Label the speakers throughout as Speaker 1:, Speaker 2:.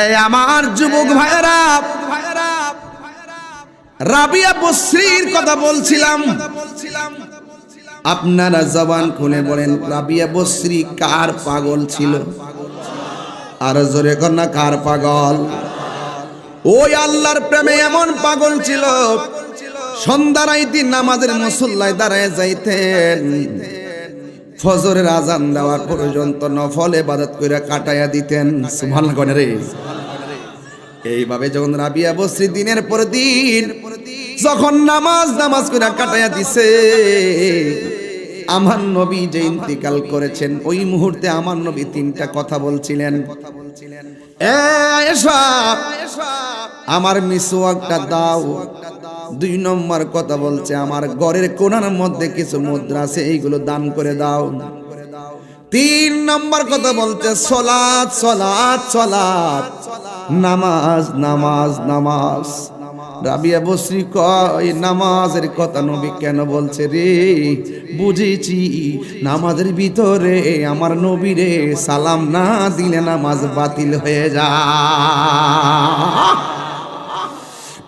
Speaker 1: এই আমার যুবক ভাইয়েরা, রাবিয়া বসরির কথা বলছিলাম। আপনারা জবান খুলে বলেন, রাবিয়া বসরি কার পাগল ছিল? আর জোরে কন্যা কার পাগল? ওই আল্লাহর প্রেমে এমন পাগল ছিল সন্ধ্যার আইতি নামাজের মুসল্লায় দাঁড়ায় যাইতেন। ফজরের আজান দেওয়ার পর্যন্ত নফল এবাদত করে কাটাইয়া দিতেন। সুবহানাল্লাহ গনে এইভাবে যখন রাবিয়া বসরি দিনের পর দিন যখন নামাজ নামাজ করে কাটাইয়া দিছে, আমার নবী যে ইন্তিকাল করেছেন, ওই মুহূর্তে আমার নবী তিনটা কথা বলছিলেন। আমার মিসওয়াকটা দাও। দুই নম্বর কথা বলছে, আমার ঘরের কোনার মধ্যে কিছু মুদ্রা আছে, এইগুলো দান করে দাও। তিন নম্বর কথা বলছে, সলাৎ সলাৎ সলাৎ, নামাজ নামাজ নামাজ। রাবিয়া বসরি কয়, নামাজের কথা নবী কেন বলছে রে? বুঝেছি, নামাজের ভিতরে আমার নবীরে সালাম না দিলে নামাজ বাতিল হয়ে যায়।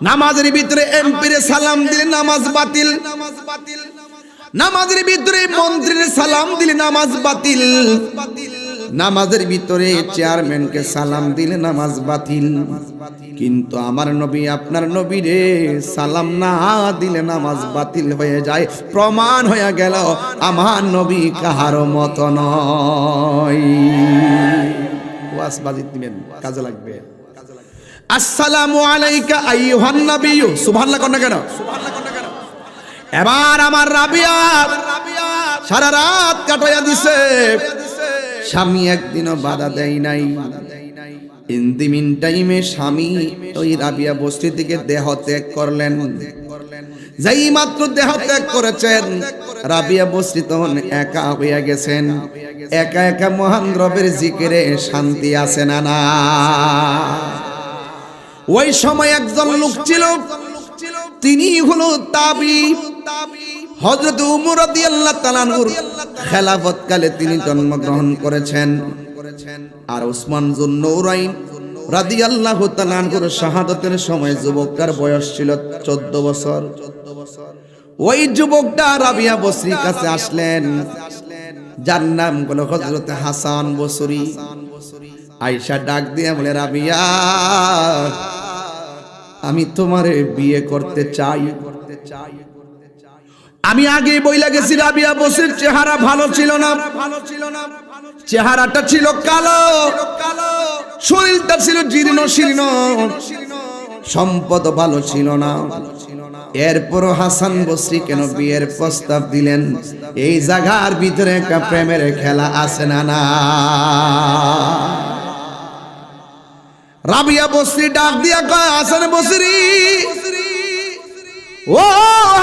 Speaker 1: নামাজের ভিতরে এমপিরে সালাম দিলে নামাজ বাতিল। নামাজ নামাজের ভিতরে মন্ত্রীর সালাম দিলে নামাজ বাতিল। নামাজের ভিতরে চেয়ারম্যানকে সালাম দিলে নামাজ বাতিল। কিন্তু আমার নবী, আপনার নবীরে সালাম না দিলে নামাজ বাতিল হয়ে যায়। প্রমাণ হয়ে গেল, আমার নবী কাহারও মত নয়। বাজিত দিবেন, কাজে লাগবে। আসসালামু আলাইকা আইয়ুহান নাবিয়্যু। সুবহানাল্লাহ কোন কেন? এবার আমার রাবিয়া সারা রাত কাটাইয়া দিছে। স্বামী একদিনও বাধা দেয় নাই। ইন দি মিন টাইমে স্বামী ওই রাবিয়া বস্তি থেকে দেহ ত্যাগ করলেন। যেই মাত্র দেহ ত্যাগ করেছেন, রাবিয়া বস্তি তখন একা হইয়া গেছেন। একা একা মহান রবের জিকিরে শান্তি আছে না না ওই সময় একজন লোক ছিল। তিনি হলো তাবি। হযরত উমর রাদিয়াল্লাহু তাআলার খেলাফত কালে তিনি জন্মগ্রহণ করেছেন। আর ওসমান জুন্নৌরাইন রাদিয়াল্লাহু তাআলার শাহাদাতের সময় যুবকটার বয়স ছিল 14 বছর। ওই যুবকটা রাবিয়া বসরির কাছে আসলেন। যার নাম হলো হযরত হাসান বসরি। আয়েশা ডাক দিয়ে বলে রাবিয়া আমি তোমারে বিয়ে করতে চাই। আমি আগে বইলা গেছি, রাবিয়া বসের চেহারা ভালো ছিল না। ভালো ছিল না চেহারাটা ছিল কালো। কালো শরীরটা ছিল জীর্ণ শীর্ণ। সম্পদ ভালো ছিল না। এরপরও হাসান বসরি কেন বিয়ের প্রস্তাব দিলেন? এই জায়গার ভিতরে একটা প্রেমের খেলা আছে না না? রাবিয়া বসরি ডাক দিয়া কয়, হাসান বসরি। ও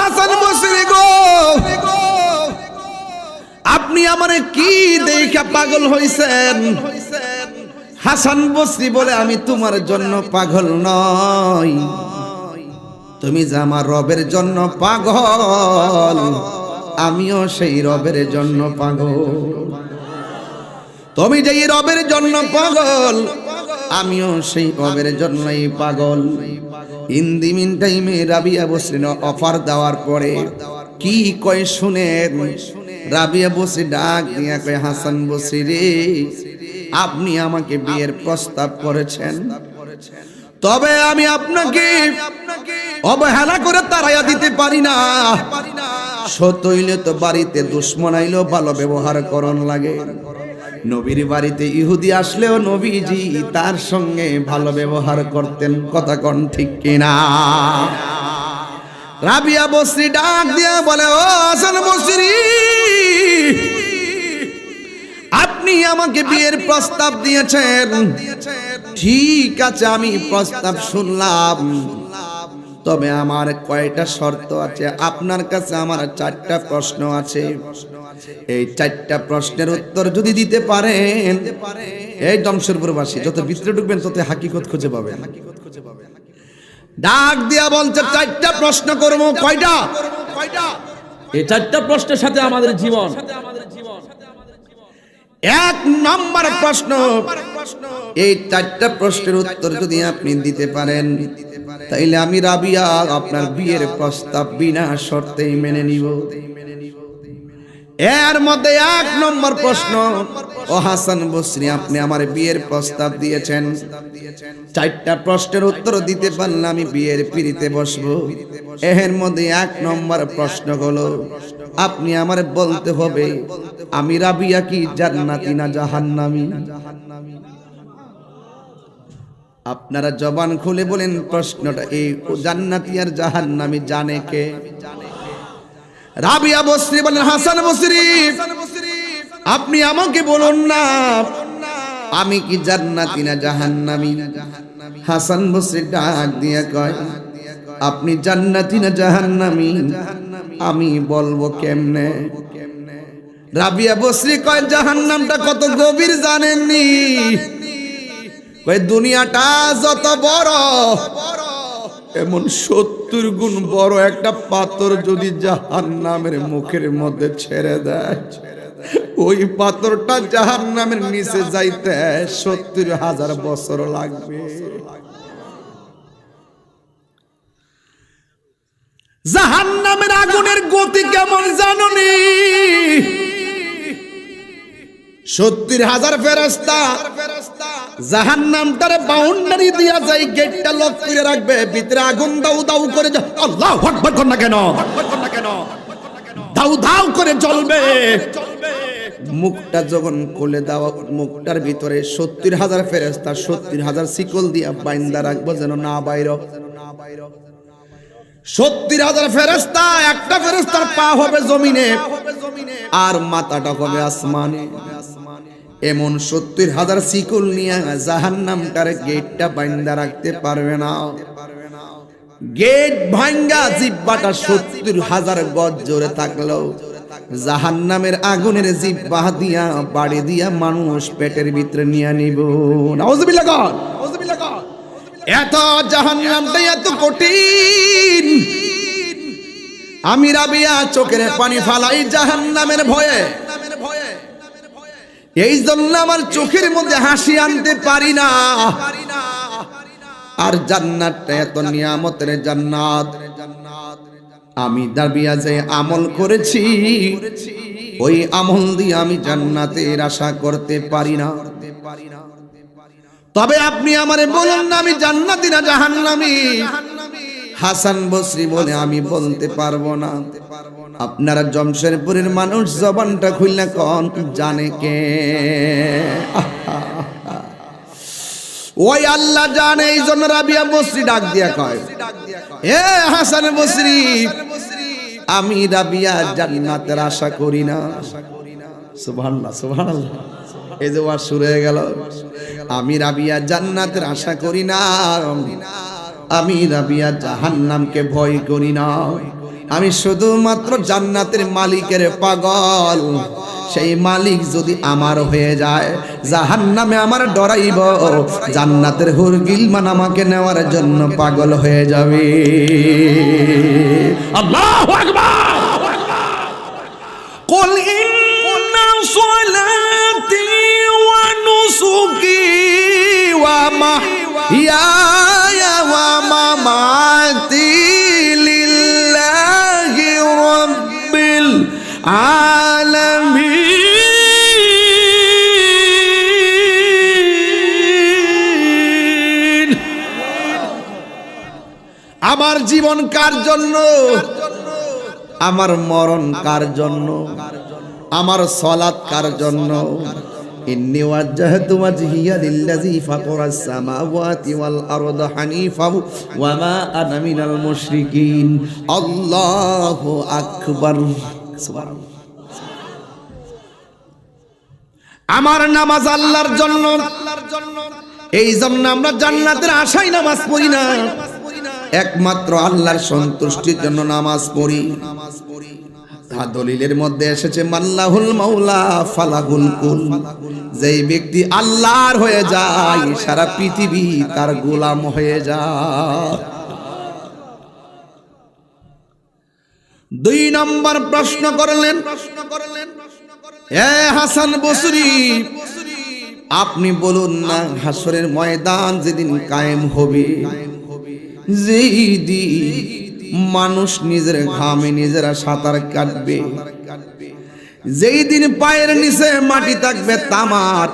Speaker 1: হাসান বসরি গো। আপনি আমারে কি দেখা পাগল হইছেন? হাসান বসরি বলে, আমি তোমার জন্য পাগল নই। তুমি যে আমার রবের জন্য পাগল, আমিও সেই রবের জন্য পাগল। তুমি যে রবের জন্য পাগল আমিও সেই রবের জন্যই পাগল। হিন্দি মিন টাইমে রাবিয়া বসরিন অফার দেওয়ার পরে কি কয় শুনেন? রাবিয়া বসরি ডাক দিয়া কয়, হাসান বসরি রে, আপনি আমাকে বিয়ের প্রস্তাব করেছেন। তবে আমি আপনাকে অবহেলা করে তাড়াইয়া দিতে পারি না। সতইলে তো বাড়িতে দুশ্মন আইলেও ভালো ব্যবহার করন লাগে। নবীর বাড়িতে ইহুদি আসলেও নবীজি তার সঙ্গে ভালো ব্যবহার করতেন কথা কন ঠিক কিনা? রাবিয়া বসরি ডাক দিয়া বলে ও হাসান বসরি আপনি আমাকে বিয়ের প্রস্তাব দিয়েছেন। ঠিক আছে আমি প্রস্তাব শুনলাম। তবে আমার কয়টা শর্ত আছে? আপনার কাছে আমার চারটা প্রশ্ন আছে। এই চারটা প্রশ্নের উত্তর যদি দিতে পারেন, এই দমশরপুরবাসী যত ভিতরে ঢুকবেন, তত হাকিকত খুঁজে পাবেন। ডাক দিয়া বলছে, চারটা প্রশ্ন করব, কয়টা?
Speaker 2: এই চারটা প্রশ্নের সাথে আমাদের জীবন।
Speaker 1: এক নম্বর প্রশ্ন, এই চারটা প্রশ্নের উত্তর যদি আপনি দিতে পারেন, তাইলে আমি রাবিয়া আপনার বিয়ের প্রস্তাব বিনা শর্তেই মেনে নিব। এর মধ্যে এক নম্বর প্রশ্ন, ও হাসান বসরি, আপনি আমার বিয়ের প্রস্তাব দিয়েছেন। চারটা প্রশ্নের উত্তর দিতে পারলে আমি বিয়ের পিড়িতে বসবো। এর মধ্যে এক নম্বর প্রশ্ন হলো, আপনি আমার বলতে হবে, আমি রাবিয়া কি জান্নাতি না জাহান্নামি? আপনারা জবান খুলে বলেন, প্রশ্নটা এই জান্নাতি আর জাহান্নামি জানে কে? রাবিয়া বসরি বলেন, হাসান বসরি, আপনি আমাকে বলুন না, আমি কি জান্নাতি না জাহান্নামি? হাসান বসরি ডাক দিয়ে কয়, আপনি জান্নাতি না জাহান্নামি? আমি বলব কেমনে? রাবিয়া বসরি কয়, জাহান্নামটা কত গভীর জানেননি? দুনিয়াটা যত বড় এমন সত্তর গুণ বড় একটা পাথর যদি জাহান নামের মুখের মধ্যে ছেড়ে দেয়, ওই পাথরটা জাহান নামের নিচে যাইতে সত্তর হাজার বছর লাগবে। জাহান নামের আগুনের গতি কেমন জানুনি? হাজার ফেরস্তা জাহান নামটারে বাউন্ডারি দিয়া গেটটা লক করে রাখবে, ভিতরে আগুন দাউ দাউ করে আল্লাহ না কেন? দাউ দাউ করে জ্বলবে। মুখটা যখন খুলে দেওয়া মুখটার ভিতরে সত্তর হাজার ফেরেস্তা সত্তর হাজার শিকল দিয়া বাইন্দা রাখব যেন না বাইর। সত্তর হাজার ফেরেস্তা একটা ফেরেস্তার পা হবে জমিনে, আর মাথাটা হবে আসমানে। এমন সত্তর হাজার শিকল নিয়ে জাহান নামটার গেটটা বাইন্দা রাখতে পারবে না। গেট ভাঙ্গা, জিব্বাটা সত্তর হাজার গজ জোরে থাকলেও জাহান নামের আগুনের জিব্বা দিয়া, বাড়ি দিয়া মানুষ পেটের ভিতরে নিয়ে নিব। এত জাহান নামটা এত কঠিন। আমি রাবিয়া চোখের পানি ফালাই জাহান নামের ভয়ে। এই জন্য আমার চোখের মধ্যে হাসি আনতে পারি না। আর জান্নাতটা এত নিয়ামতের জান্নাত। আমি দাবিয়া যে আমল করেছি। ওই আমল দিয়ে আমি জান্নাতের আশা করতে পারি না। তবে আপনি আমারে বলুন না, আমি জান্নাতি না জাহান্নামি? হাসান বসরি বলে আমি বলতে পারব না। আপনারা জমশেরপুরের মানুষ, জবানটা খুললে কন, জানে কে? ওই আল্লাহ জানে, এই জন্য রাবিয়া বসরি ডাক দিয়া কয়, এ হাসান বসরি, আমি রাবিয়া জান্নাতের আশা করি না। সুবহানাল্লাহ সুবহানাল্লাহ। এই যে ওয়াজ শুরু হয়ে গেল। আমি রাবিয়া জান্নাতের আশা করি না। আমি রাবিয়া জাহান্নামকে ভয় করি না আমি শুধুমাত্র জান্নাতের মালিকের পাগল সেই মালিক যদি আমার হয়ে যায় জাহান্নামে আমার ডরাইব জান্নাতের হুরগিলমান আমাকে নেওয়ার জন্য পাগল হয়ে যাবে আল্লাহু আকবার قل إن صلاتي ونسكي ومحياي ومماتي لله رب العالمين আমার জীবন কার জন্য আমার মরণ কার জন্য আমার সলাৎ কার জন্য ওয়াজ্জাহতু ওয়াজহিয়া লিল্লাযী ফাতারাস সামাওয়াতি ওয়াল আরদা হানিফা ওয়া মা আনা মিনাল মুশরিকিন। আল্লাহু আকবার। সুবহানাল্লাহ। আমার নামাজ আল্লাহর জন্য। এই জন্য আমরা জান্নাতের আশায় নামাজ পড়ি না। একমাত্র আল্লাহর সন্তুষ্টির জন্য নামাজ পড়ি। তা দলিলের মধ্যে এসেছে মাল্লাহুল মাওলা ফালাহুল কুল। যেই ব্যক্তি আল্লাহর হয়ে যায়, সারা পৃথিবী তার গোলাম হয়ে যায়। দুই নম্বর প্রশ্ন করলেন প্রশ্ন করলেন, এ হাসান বসরি, আপনি বলুন না, হাসরের ময়দান যেদিন কায়েম হবে, যেই দিন মানুষ নিজের ঘামে নিজেরা সাঁতার কাটবে। যেই দিন পায়ের নিচে মাটি থাকবে, তামার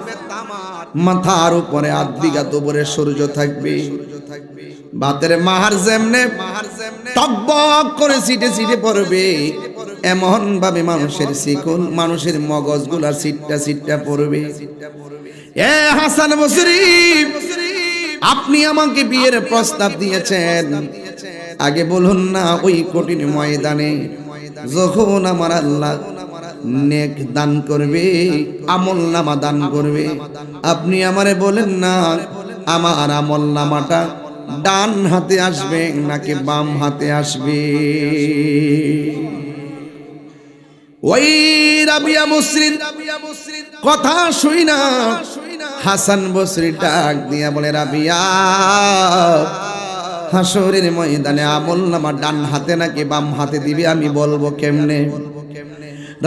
Speaker 1: মাথার উপরে বিঘা দুপুরে সূর্য থাকবে। বাতের মাহার যেমনে টকবক করে সিটে সিটে পড়বে এমন ভাবে মানুষের শিকুল মানুষের মগজগুলা সিটটা সিটটা পড়বে। এ হাসান বসরি আপনি আমাকে বিয়ের প্রস্তাব দিয়েছেন। আগে বলুন না ওই কঠিন ময়দানে, যখন আমার আল্লাহ নেক দান করবে, আমল নামা দান করবে, আপনি আমারে বলেন না, আমার আমল নামাটা ডান হাতে আসবে নাকি বাম হাতে আসবে? ওই রাবিয়া মুসরিন কথা শুই না, হাসান বসরি ডাক দিয়া বলে, রাবিয়া হাসরের ময়দানে আমল নামা ডান হাতে নাকি বাম হাতে দিবে, আমি বলব কেমনে?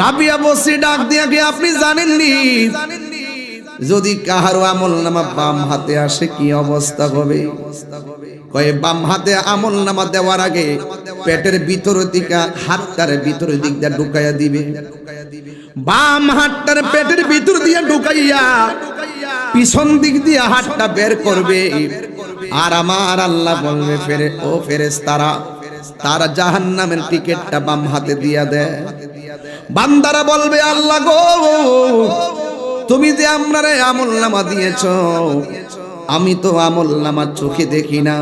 Speaker 1: রাবিয়া বসরি ডাক দিয়া কি আপনি জানেননি? যদি কাহারো আমল নামা বাম হাতে আসে, কি অবস্থা হবে? কয়ে, বাম হাতে আমল নামা দেওয়ার আগে পেটের ভিতর দিকা, হাতটার ভিতর দিক দিয়ে ঢুকাইয়া দিবে। বাম হাতটার পেটের ভিতর দিয়ে ঢুকাইয়া পিছন দিক দিয়ে হাতটা বের করবে। আর আমার আল্লাহ বলবে, ফেরে, ও ফেরেস তারা তারা জাহান নামের টিকিটটা বাম হাতে দিয়া দেয় বান্দারা বলবে, আল্লাহ গো, তুমি যে আমরা রে আমল নামা দিয়েছ, আমি তো আমল নামার চোখে দেখি না।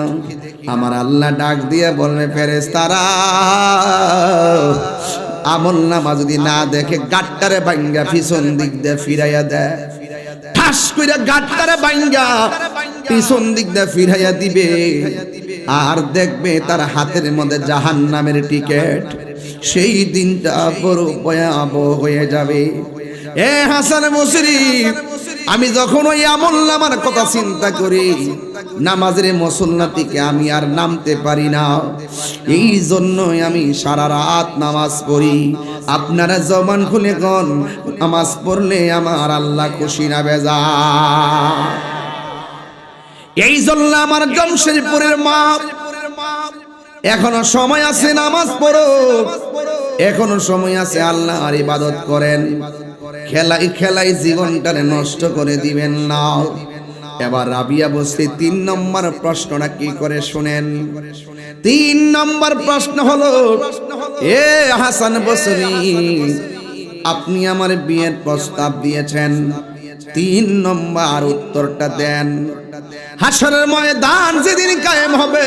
Speaker 1: আমার আল্লাহ ডাক দিয়ে বলবে ফেরেস তারা আমল নামা যদি না দেখে, গাট্টারে বাঙ্গা পিছন দিক দিয়ে ফিরাইয়া দেয় ঠাস কইরা গাট্টারে বাইঙ্গা, পিছন দিক দিয়ে ফিরাইয়া দিবে। আর দেখবে তার হাতের মধ্যে জাহান নামের টিকেট। সেই দিনটা বড় ভয়াবহ হয়ে যাবে। এ হাসান মুসরি, আমি যখন ওই আমল আমার কথা চিন্তা করি নামাজের মুসল্লাতিকে আমি আর নামতে পারি না। এই জন্যই আমি সারা রাত নামাজ পড়ি। আপনারা জবান খুলে গন নামাজ পড়লে আমার আল্লাহ খুশি না বেজা। এই জন্য আমার জমশেদপুরের মা, এখনও সময় আছে নামাজ পড়ো। এখনও সময় আছে আল্লাহ আর ইবাদত করেন। খেলাই খেলাই জীবনটারে নষ্ট করে দিবেন না। এবার রাবিয়া বসে তিন নম্বর প্রশ্নটা কি করে শুনেন? তিন নম্বর প্রশ্ন হলো, এ হাসান বসরি, আপনি আমার বিয়ের প্রস্তাব দিয়েছেন। তিন নম্বর উত্তরটা দেন। হাসনের ময়দান যেদিন কায়েম হবে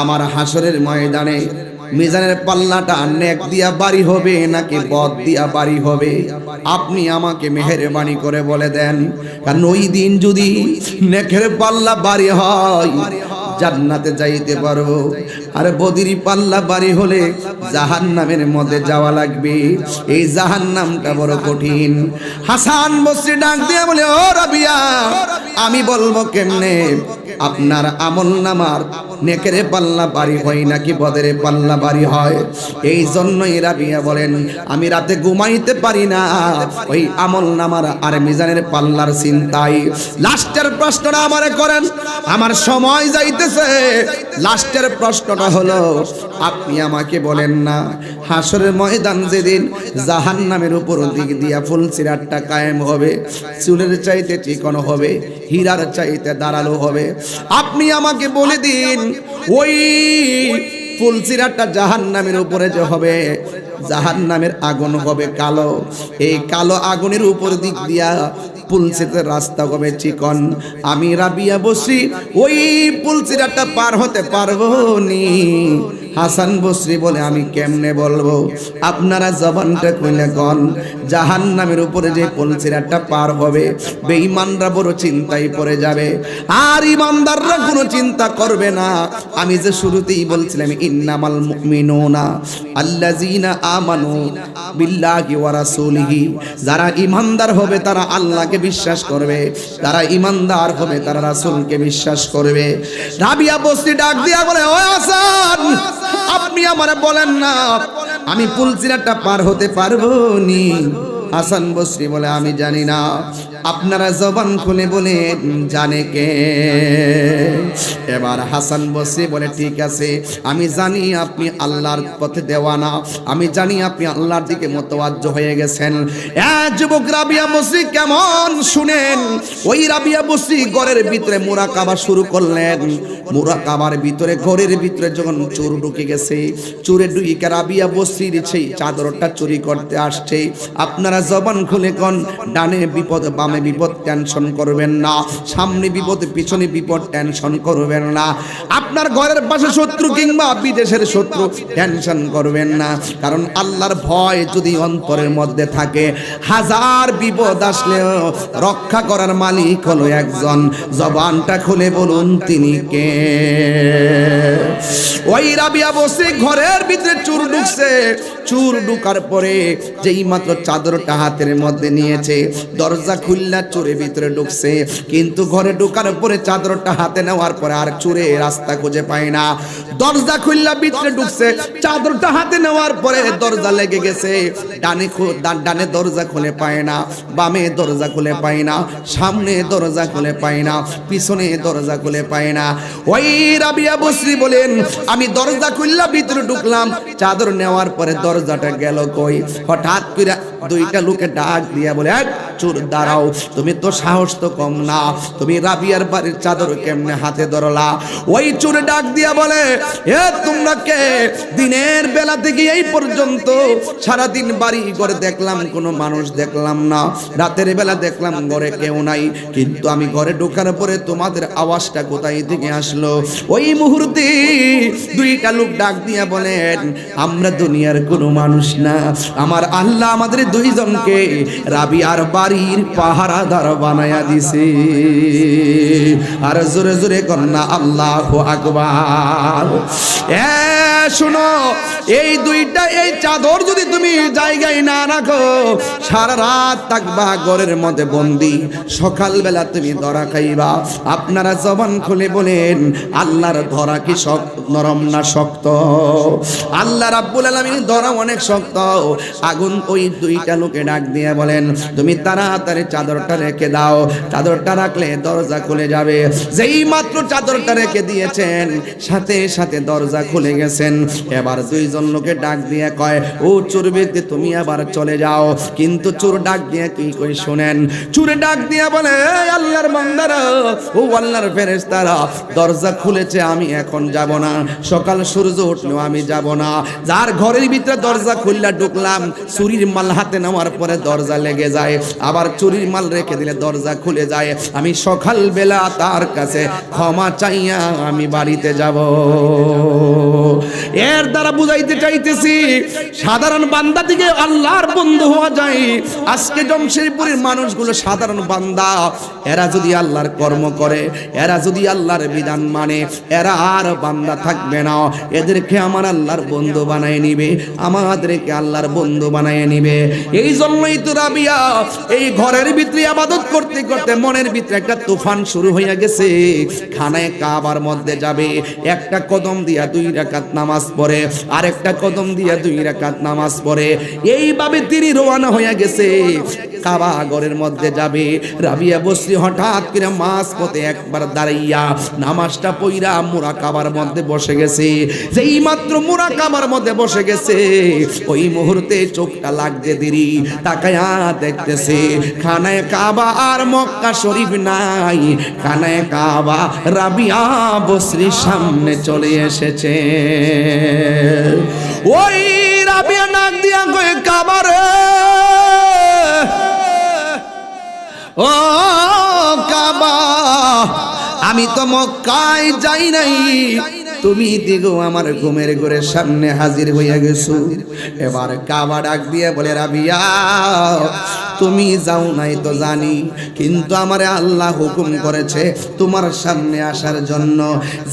Speaker 1: আমার হাসরের ময়দানে মিজানের পাল্লাটা নেক দিয়া বাড়ি হবে নাকি বদ দিয়া বাড়ি হবে? আপনি আমাকে মেহেরবানি করে বলে দেন, কারণ ওই দিন যদি নেকের পাল্লা বাড়ি হয়, জান্নাতে যাইতে পারব। আর বদিরি পাল্লা বাড়ি হলে জাহান নামের মধ্যে যাওয়া লাগবে। এই জাহান নামটা বড় কঠিন। হাসান বসরি ডাক দিয়ে বলে, ও রাবিয়া, আমি বলব কেমনে? আপনার আমল নামার নেকেরে পাল্লা বাড়ি হয় নাকি বদেরে পাল্লা বাড়ি হয়? এই জন্যই রাবিয়া বলেন, আমি রাতে ঘুমাইতে পারি না। ওই আমল নামার আর মিজানের পাল্লার চিন্তাই। লাস্টের প্রশ্নটা আমারে করেন। আমার সময় যাইতেছে। লাস্টের প্রশ্নটা হলো, আপনি আমাকে বলেন না, হাসরের ময়দান যেদিন জাহান নামের উপর দিক দিয়া ফুল সিরাটটা কায়েম হবে, চুলের চাইতে চিকন হবে, হীরার চাইতে দাঁড়াল হবে, আপনি আমাকে বলে দিন, ওই ফুল সিরাটটা জাহান নামের উপরে যে হবে জাহান নামের আগুন হবে কালো। এই কালো আগুনের উপর দিক দিয়া পুলসিতে রাস্তা হবে চিকন। আমি রাবিয়া বসি ওই পুলসিরাটা পার হতে পারব নি। হাসান বসরি বলে, আমি কেমনে বলব? আপনারা জবানটা কইলে কন। জাহান নামের উপরে যে পলসিরাটা পার হবে, বেঈমানরা বড় চিন্তায় পড়ে যাবে। আর ইমানদাররা কোনো চিন্তা করবে না। আমি যে শুরুতেই বলছিলাম, ইন্নামাল মুমিনুনা আল্লাযিনা আমানু বিল্লাহি ওয়া রাসূলিহি। যারা ইমানদার হবে, তারা আল্লাহকে বিশ্বাস করবে। তারা ইমানদার হবে, তারা রাসূলকে বিশ্বাস করবে। রাবিয়া বস্তি ডাক দিয়া বলে ও হাসান! আপনি আমার বলেন না, আমি পুলসিরাটা পার হতে পারব নি। হাসান বসরি বলে, আমি জানি না। আপনারা জবান খুলে বলে জানে কে? এবার হাসান বসরি বলে, ঠিক আছে, আমি জানি আপনি আল্লাহর পথে দেওয়ানা। আমি জানি আপনি আল্লাহর দিকে মতওয়াজ্জ হয়ে গেছেন। যুবক রাবিয়া বসরি কেমন শুনেন? ওই রাবিয়া বসরি ঘরের ভিতরে মোরা কাবা শুরু করলেন। মোরা কাবার ভিতরে, ঘরের ভিতরে যখন চোর ঢুকে গেছে, চোরে ঢুকে রাবিয়া বসরির সেই চাদরটা চুরি করতে আসছে। আপনারা জবান খুলে কোন, ডানে বিপদ বামে বিপদ টেনশন করবেন না। সামনে বিপদ, পিছনে বিপদ টেনশন করবেন না। আপনার ঘরের পাশে শত্রু কিংবা বিদেশের শত্রু টেনশন করবেন না। কারণ আল্লাহর ভয় যদি অন্তরের মধ্যে থাকে, হাজার বিপদ আসলেও রক্ষা করার মালিক হলো একজন। জবানটা খুলে বলুন তিনি কে? ওই রাবিয়া বসে ঘরের ভিতরে চুর ঢুকছে। চুর ঢুকার পরে যেই মাত্র চাদরটা হাতের মধ্যে নিয়েছে, দরজা খুললা চোরের ভিতরে ঢুকছে। কিন্তু ঘরে ঢুকার পরে চাদরটা হাতে নেওয়ার পরে আর চুরে রাস্তা খুঁজে পায় না। দরজা খুললা ভিতরে ঢুকছে, চাদরটা হাতে নেওয়ার পরে দরজা লেগে গেছে। ডানে ডানে দরজা খুলে পায় না, বামে দরজা খুলে পায় না, সামনে দরজা খুলে পায় না, পিছনে দরজা খুলে পায় না। ওই রাবিয়া বসরি বলেন, আমি দরজা খুললা ভিতরে ঢুকলাম। চাদর নেওয়ার পরে দরজাটা গেল কই? হঠাৎ করে দুইটা লোকে ডাক দিয়া বলে "এক, চোর দাঁড়াও তুমি তো সাহস তো কম না তুমি রাবিয়ার বাড়ির চাদর কেমনে হাতে ধরলা? ওই চোরে ডাক দিয়া বলে এ তোমরা কে? দিনের বেলা থেকে এই পর্যন্ত সারাদিন বাড়ি ঘরে দেখলাম কোনো মানুষ দেখলাম না। রাতের বেলা দেখলাম ঘরে কেউ নাই। কিন্তু আমি ঘরে ঢোকার পরে তোমাদের আওয়াজটা কোথায় থেকে আসলো? ওই মুহূর্তে দুইটা লোক ডাক দিয়া বলেন আমরা দুনিয়ার কোনো মানুষ না। আমার আল্লাহ আমাদের দুইজনকে রাবি আর বাড়ির পাহারাদার বানায়া দিছে। আর জোরে জোরে কন্যা আল্লাহ আকবার। এ শুনো, এই দুইটা, এই চাদর যদি তুমি জায়গায় না রাখো, সারা রাত থাকবা মধ্যে বন্দি। সকালবেলা তুমি ধরা খাইবা। আপনারা জবান খুলে বলেন, আল্লাহর ধরা কি শক্ত, নরম না শক্ত? আল্লাহ রাব্বুল আলামিন ধরা অনেক শক্ত। আগুন ওই দুইটা লোকে ডাক দিয়ে বলেন, তুমি তাড়াতাড়ি চাদরটা রেখে দাও। চাদরটা রাখলে দরজা খুলে যাবে। যেই মাত্র চাদরটা রেখে দিয়েছেন, সাথে সাথে দরজা খুলে গেছেন। এবার দুইজন লোকে ডাক দিয়ে কয়, ও চোর ব্যক্তি, তুমি আবার চলে যাও। কিন্তু চোর ডাক দিয়ে কি কই শুনেন? চোরে ডাক দিয়ে বলে, "এই আল্লাহর বান্দারা, ও আল্লাহর ফেরেশতারা, দরজা খুলেছে, আমি এখন যাব না। সকাল সূর্য উঠলেও আমি যাব না। যার ঘরের ভিতরে দরজা খুললা ঢুকলাম, চুরির মাল হাতে নেওয়ার পরে দরজা লেগে যায়। আবার চুরির মাল রেখে দিলে দরজা খুলে যায়। আমি সকাল বেলা তার কাছে ক্ষমা চাইয়া আমি বাড়িতে যাব। এর দ্বারা বুঝাইতে চাইতেছি, সাধারণ বান্দা থেকে আল্লাহর বন্ধু হওয়া যায়। আজকে জমশেরপুরের মানুষগুলো সাধারণ বান্দা। এরা যদি আল্লাহর কর্ম করে, এরা যদি আল্লাহর বিধান মানে এরা আর বান্দা থাকবে না। এদেরকে আমার আল্লাহর বন্ধু বানায় নিবে, আমাদেরকে আল্লাহর বন্ধু বানায় নিবে। এই জন্যই তো রাবিয়া, এই ঘরের ভিতরে আবাদত করতে করতে মনের ভিতরে একটা তুফান শুরু হয়ে গেছে। খানায় কাবার মধ্যে যাবে, একটা কদম দিয়া দুই রাকাত নামাজ পড়ে, আরেকটা কদম দিয়া দুই রাকাত নামাজ পড়ে। এইভাবে তিনি রওনা হয়ে গেছে। কাবা ঘরের মধ্যে যাবে। রাবিয়া বসরি হঠাৎ করে মাছ পথে একবার দাঁড়াইয়া নামাজটা পইরা মোরা কাবার মধ্যে বসে গেছে। যেই মাত্র মোরা কাবার মধ্যে বসে গেছে, ওই মুহূর্তে চোখটা লাগছে দেরি, তাকায়া দেখতেছে, খানায় কাবা আর মক্কা শরীফ নাই। খানায় কাবা রাবিয়া বসরির সামনে চলে এসেছে। ওই রাবিয়া নাক দিয়া কাবারে? ও কাবা, আমি তো মক্কায় যাই নাই। তুমি দিগো আমার ঘুমের ঘরে সামনে হাজির হইয়া গেছো। এবার কাবা ডাক দিয়ে বলে, রাবিয়া তুমি যাও নাই তো জানি, কিন্তু আমারে আল্লাহ হুকুম করেছে তোমার সামনে আসার জন্য।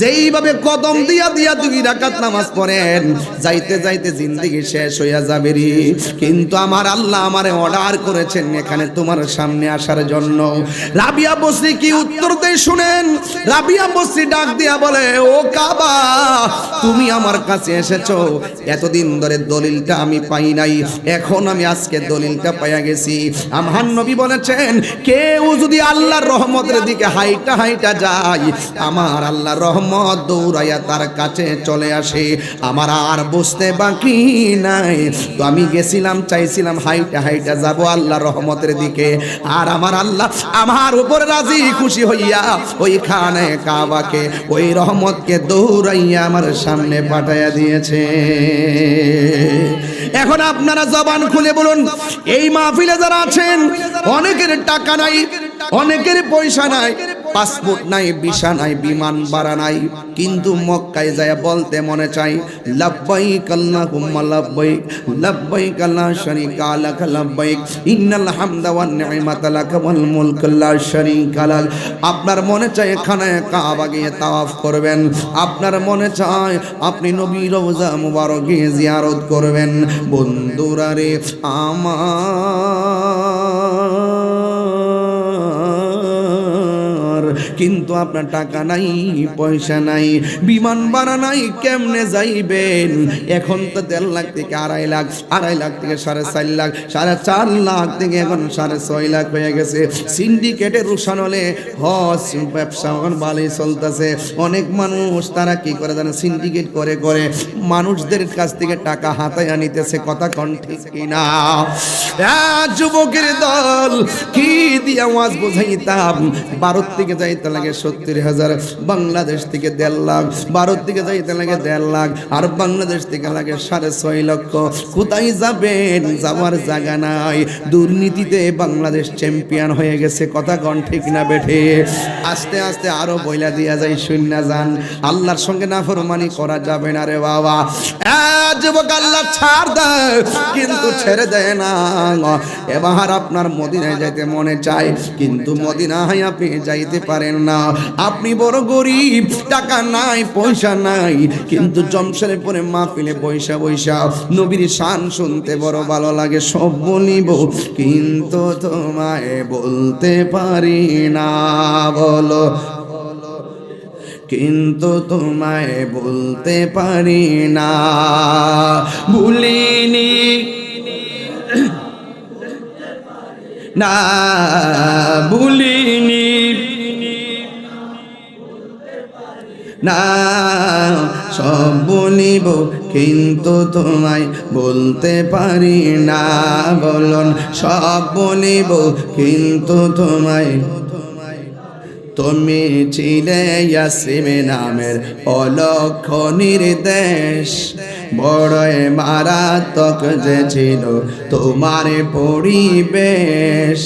Speaker 1: যেইভাবে কদম দিয়া দিয়া দুই রাকাত নামাজ পড়েন, যাইতে যাইতে জিন্দেগি শেষ হইয়া যাবে রে। কিন্তু আমার আল্লাহ আমারে অর্ডার করেছেন এখানে তোমার সামনে আসার জন্য। রাবিয়া বসরি কি উত্তর দেয় শুনেন? রাবিয়া বসরি ডাক দিয়া বলে, ও কাবা, তুমি আমার কাছে এসেছ। এতদিন ধরে দলিলটা আমি পাই নাই, এখন আমি আজকে দলিলটা পাইয়া গেছি। আমার নবী বলেছেন, কেউ যদি আল্লাহর রহমতের দিকে হাইটা হাইটা যায়, আমার আল্লাহর রহমত দৌড়াইয়া তার কাছে চলে আসে। আমার আর বুঝতে বাকি নাই। তো আমি গেছিলাম, চাইছিলাম হাইটা হাইটা যাব আল্লাহর রহমতের দিকে। আর আমার আল্লাহ আমার উপর রাজি খুশি হইয়া ওইখানে কাবাকে, ওই রহমতকে দৌড়াইয়া আমার সামনে পাঠাইয়া দিয়েছে। এখন আপনারা জবান খুলে বলুন, এই মাহফিলে যারা আছেন অনেকের টাকা নাই অনেকের পয়সা নাই। পাসপোর্ট নাই, ভিসা নাই, বিমান ভাড়া নাই। কিন্তু মক্কায় যায় বলতে মনে চাই লাব্বাইক আল্লাহুম্মা লাব্বাইক লাব্বাইক লা শারীকা লাক লাব্বাইক, ইন্নাল হামদা ওয়ান নি'মাতা লাক ওয়াল মুলক লা শারীকা লাক। আপনার মনে চায় এখানে কাবা গিয়ে তাওয়াফ করবেন। আপনার মনে চায় আপনি নবী রওজা মুবারকে জিয়ারত করবেন। বন্ধুরা রে, আমার কিন্তু আপনার টাকা নাই, পয়সা নাই, বিমান ভাড়া নাই, কেমনে যাইবেন? এখন তো দেড় লাখ থেকে আড়াই লাখ আড়াই লাখ থেকে সাড়ে চার লাখ, সাড়ে চার লাখ থেকে এখন সাড়ে ছয় লাখ হয়ে গেছে। সিন্ডিকেটের রুশান হলে হজ ব্যবসা এখন ভালোই চলতেছে। অনেক মানুষ তারা কি করে জানে সিন্ডিকেট করে করে। মানুষদের কাছ থেকে টাকা হাতায় আনিতেছে, কথা কন ঠিক কিনা? যুবকের দল, কি দিয়া ওয়াজ বোঝাইতাম? ভারত থেকে যাইতে লাগে সত্তর হাজার, বাংলাদেশ থেকে দেড় লাখ, ভারত থেকে যাইতে লাগে দেড় লাখ, আর বাংলাদেশ থেকে লাগে সাড়ে ছয় লক্ষ। কোথায় যাবেন? যাওয়ার জায়গা নাই। দুর্নীতিতে বাংলাদেশ চ্যাম্পিয়ন হয়ে গেছে, কথা কন ঠিক না বেঠে। আস্তে আস্তে আরও বইলা দিয়া যায় শূন্য যান। আল্লাহর সঙ্গে না ফরমানি করা যাবে না রে বাবা। যুবক, আল্লাহ ছাড় দেয়, কিন্তু ছেড়ে দেয় না এবার আপনার মদিনায় যাইতে মনে চায়, কিন্তু মদিনায় আপনি যাইতে পারেন না। আপনি বড় গরিব, টাকা নাই, পয়সা নাই, কিন্তু জমশের পরে মাহফিলে পয়সা পয়সা নবীর শান শুনতে বড় ভালো লাগে, সব বলিব, কিন্তু তোমায় বলতে পারি না, বলো। কিন্তু তোমায় বলতে পারি না। ভুলিনি। না, ভুলিনি। না, সব বলিব, কিন্তু তোমায় বলতে পারি না বলন সব বলিব, কিন্তু তোমায়, তুমি ছিলে ইয়াসিমে নামের অলক্ষ নির্দেশ। বড় মারাত্মক যে ছিল তোমার পরিবেশ।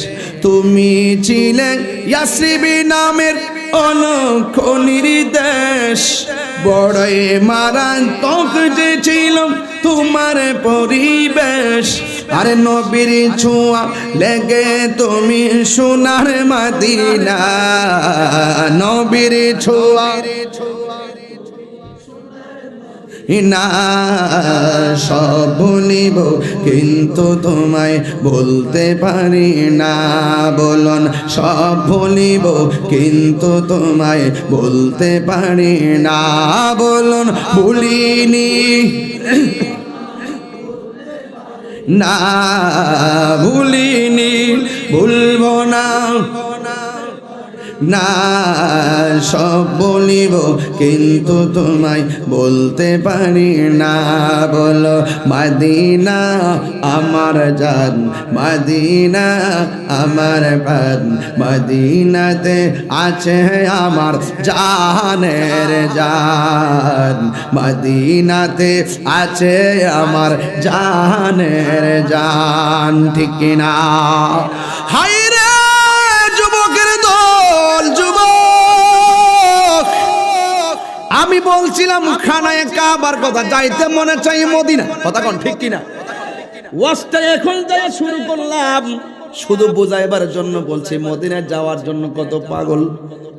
Speaker 1: তুমি ছিলে ইয়াসিবি নামের অলক্ষ নির্দেশ? মারান মারাত্মক যে ছিল তোমার পরিবেশ। আরে নবীর ছোঁয়া লেগে তুমি সোনার মাদিনা। নবীর ছোঁয়া না, সব বলিব কিন্তু তোমায় বলতে পারি না। বলন, সব বলিব কিন্তু তোমায় বলতে পারি না। বলন বলিনি না, ভুলিনি, ভুলব না। না, সব বলিব, কিন্তু তোমায় বলতে পারি না। বলো, মাদিনা আমার জান, মাদিনা আমার পান মদিনাতে আছে আমার জানের জান, মদিনাতে আছে আমার জানের জান। ঠিক না হাই বলছিলাম, খানায় কাবার কথা। যাইতে মনে চাই মদিনা। কথা কোন, ঠিক কিনা? ওয়াজটা এখন যাই শুরু করলাম। শুধু বোঝাইবার জন্য বলছি, মদিনায় যাওয়ার জন্য কত পাগল,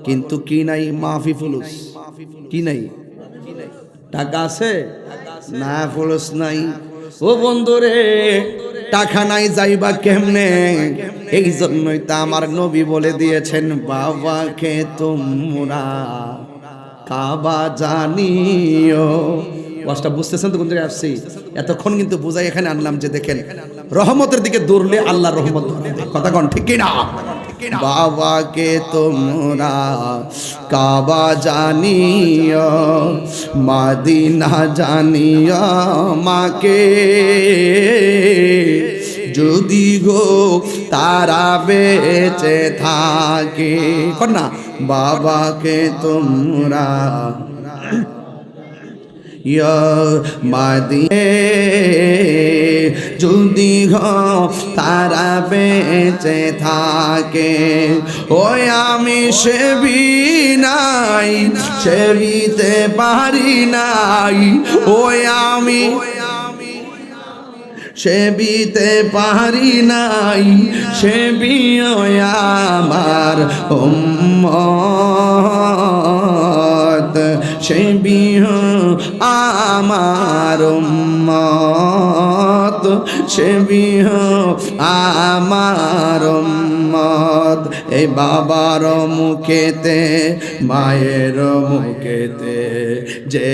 Speaker 1: কিন্তু কি নাই মাফি ফুলুস? কি নাই? টাকা আছে? না ফুলুস নাই। ও বন্ধুরে, টাকা নাই যাইবা কেমনে? এই জন্যই তা আমার নবী বলে দিয়েছেন, বাবাকে তোমরা কাবা জানিও। ওয়াজটা বুঝতেছেন তো কোন জায়গায় আসছি? এতক্ষণ কিন্তু বুঝাই এখানে আনলাম যে দেখেন, রহমতের দিকে দৌড়লে আল্লাহ রহমত। কথা কন ঠিক না বাবাকে তোমরা কাবা জানিও, মাদিনা জানিও মাকে। যদি গো তারা বেঁচে থাকে কন্যা বাবাকে তোমরা মাদিয়ে যদি তারা বেঁচে থাকে, ওই আমি সেবি নাই, সেবিতে পারি নাই, ওই আমি সেবিতে পারি নাই সেবি আমার উম্মত। সেবি আমার উম্মত। সেবি আমার উম্মত। এই বাবার মুখেতে, মায়ের মুখেতে যে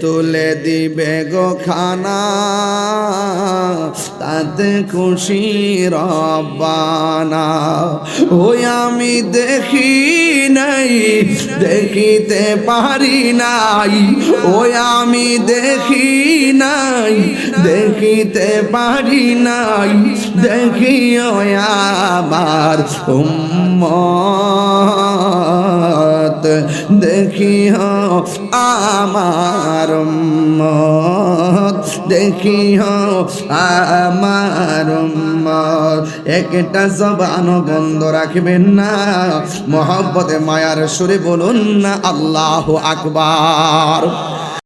Speaker 1: তুলে দিবে গো খানা, তাতে খুশি রব্বানা। ওই আমি দেখি নাই, দেখিতে পারি নাই। ওই আমি দেখি নাই, দেখিতে পারি নাই। দেখি আমার উম্মত দেখি আমার উম্মত দেখি আমার উম্মত। একটা জবান বন্ধ রাখবেন না, মহব্বতে, মায়ার সুরে বলুন না, আল্লাহ আকবার।